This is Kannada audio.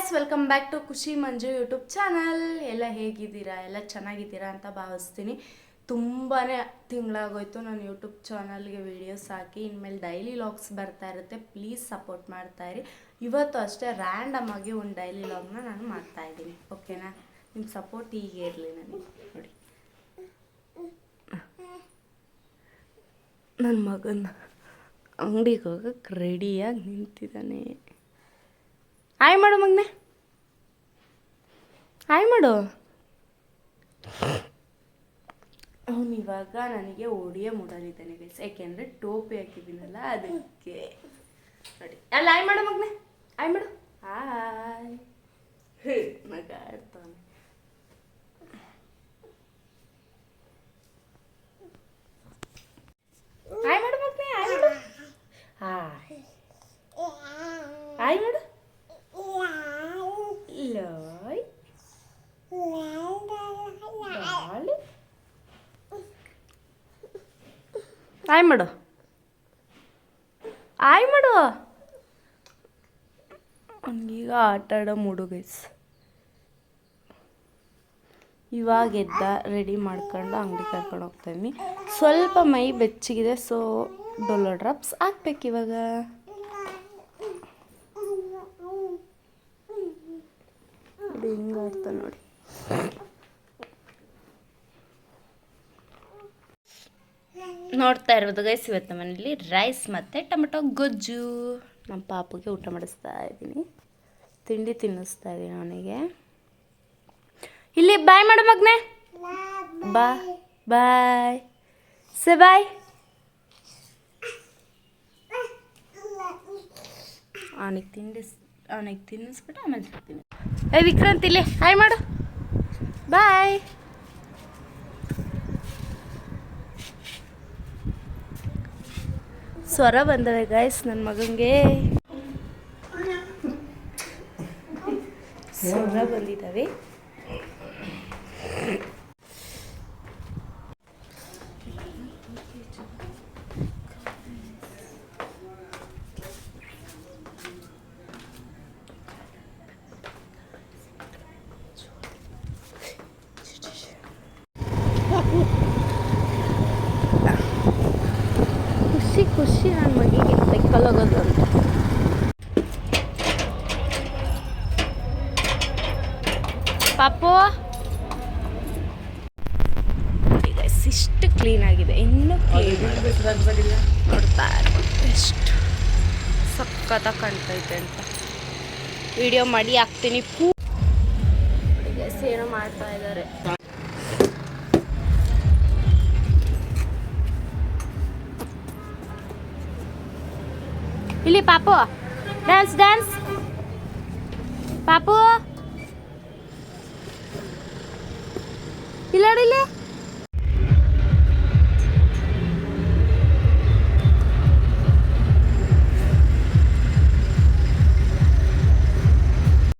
ಗಾಯ್ಸ್ ವೆಲ್ಕಮ್ ಬ್ಯಾಕ್ ಟು ಖುಷಿ ಮಂಜು ಯೂಟ್ಯೂಬ್ ಚಾನಲ್ ಎಲ್ಲ ಹೇಗಿದ್ದೀರಾ? ಎಲ್ಲ ಚೆನ್ನಾಗಿದ್ದೀರಾ ಅಂತ ಭಾವಿಸ್ತೀನಿ. ತುಂಬಾ ತಿಂಗಳಾಗೋಯ್ತು ನಾನು ಯೂಟ್ಯೂಬ್ ಚಾನಲ್ಗೆ ವೀಡಿಯೋಸ್ ಹಾಕಿ. ಇನ್ಮೇಲೆ ಡೈಲಿ ಲಾಗ್ಸ್ ಬರ್ತಾ ಇರುತ್ತೆ. ಪ್ಲೀಸ್ ಸಪೋರ್ಟ್ ಮಾಡ್ತಾ ಇರಿ. ಇವತ್ತು ಅಷ್ಟೇ ರ್ಯಾಂಡಮ್ ಆಗಿ ಒಂದು ಡೈಲಿ ಲಾಗ್ನ ನಾನು ಮಾಡ್ತಾ ಇದ್ದೀನಿ. ಓಕೆನಾ ನಿಮ್ಮ ಸಪೋರ್ಟ್ ಹೀಗೆ ಇರಲಿ ನನಗೆ. ನೋಡಿ. ನನ್ನ ಮಗನ ಅಂಗಡಿಗೆ ಹೋಗಕ್ಕೆ ರೆಡಿಯಾಗಿ ನಿಂತಿದ್ದಾನೆ. ಹಾಯ್ ಮಾಡು ಮಗ್ನೆ. ಹಾಯ್ ಮಾಡು. ಅವನು ಇವಾಗ ನನಗೆ ಒಡಿಯೇ ಮೂಡಲಿದ್ದಾನೆ ಗೈಸ್ ಯಾಕೆಂದರೆ ಟೋಪಿ ಹಾಕಿದ್ದೀನಲ್ಲ ಅದಕ್ಕೆ. ನೋಡಿ. ಅಲ್ಲ, ಹಾಯ್ ಮಾಡು ಮಗ್ನೆ. ಆಯ್ ಮಾಡು. ಆಯ್ ಮಗ ಆಡ್ತಾನೆ ಹಾಯ್ ಮಾಡು ಮಗನೆ ಹಾಯ್ ಮಾಡು ಹಾಯ್ ಹಾಯ್ ಮಾಡು ಲಾಯ್ ಆಯ್ ಮಾಡು ಆಯ್ ಮಾಡು ಅವನಿಗೀಗ ಆಟ ಆಡೋ ಮೂಡು ಗೈಸ್ ಇವಾಗ ಎದ್ದ ರೆಡಿ ಮಾಡ್ಕೊಂಡು ಅಂಗಡಿ ಕರ್ಕೊಂಡು ಹೋಗ್ತೀನಿ ಸ್ವಲ್ಪ ಮೈ ಬೆಚ್ಚಗಿದೆ ಸೊ ಡೊಲೋ ಡ್ರಾಪ್ಸ್ ಹಾಕ್ಬೇಕು ಇವಾಗ. ಹಿಂಗೆ ನೋಡಿ. ನೋಡ್ತಾ ಇರೋದು ಗೈಸ್ ಇವತ್ತು ಮನೇಲಿ ರೈಸ್ ಮತ್ತು ಟೊಮೆಟೊ ಗೊಜ್ಜು. ನಮ್ಮ ಪಾಪಗೆ ಊಟ ಮಾಡಿಸ್ತಾ ಇದ್ದೀನಿ. ತಿಂಡಿ ತಿನ್ನಿಸ್ತಾ ಇದ್ದೀನಿ ಅವನಿಗೆ. ಇಲ್ಲಿ ಬಾಯ್ ಮಾಡು ಮಗ್ನೆ. ಬಾ ಬಾಯ್ ಸೆ ಬಾಯ್ ಅವನಿಗೆ ತಿಂಡಿಸ್ ಅವನಿಗೆ ತಿನ್ನಿಸ್ಬಿಟ್ಟು ಆಮೇಲೆ ಸಿಗ್ತೀನಿ ಏ ವಿಕ್ರಾಂತ್ ಇಲ್ಲಿ. ಹಾಯ್ ಮಾಡು. ಬಾಯ್ ಸ್ವರ ಬಂದವೆ ಗಾಯ್ಸ್ ನನ್ನ ಮಗಂಗೆ. ಸ್ವರ ಬಂದಿದ್ದಾವೆ. ಖುಷಿ ಖುಷಿ ನನ್ನ ಮಗಿಗೆ ಸೈಕಲ್ ಹೋಗೋದು ಅಂತ. ಪಾಪು? ಈಗ ಇಷ್ಟು ಕ್ಲೀನ್ ಆಗಿದೆ. ಇನ್ನೂ ಕ್ಲೀನ್ ನೋಡ್ತಾ ಎಷ್ಟು ಸಖತ್ತಾಗಿ ಕಾಣ್ತೈತೆ ಅಂತ. ವಿಡಿಯೋ ಮಾಡಿ ಹಾಕ್ತೀನಿ. ಪೂ ಏನೋ ಮಾಡ್ತಾ ಇದ್ದಾರೆ. ಇಲ್ಲಿ ಪಾಪು ಡ್ಯಾನ್ಸ್ ಡ್ಯಾನ್ಸ್ ಪಾಪು ಇಲ್ಲ ನೋಡಿ ಇಲ್ಲಿ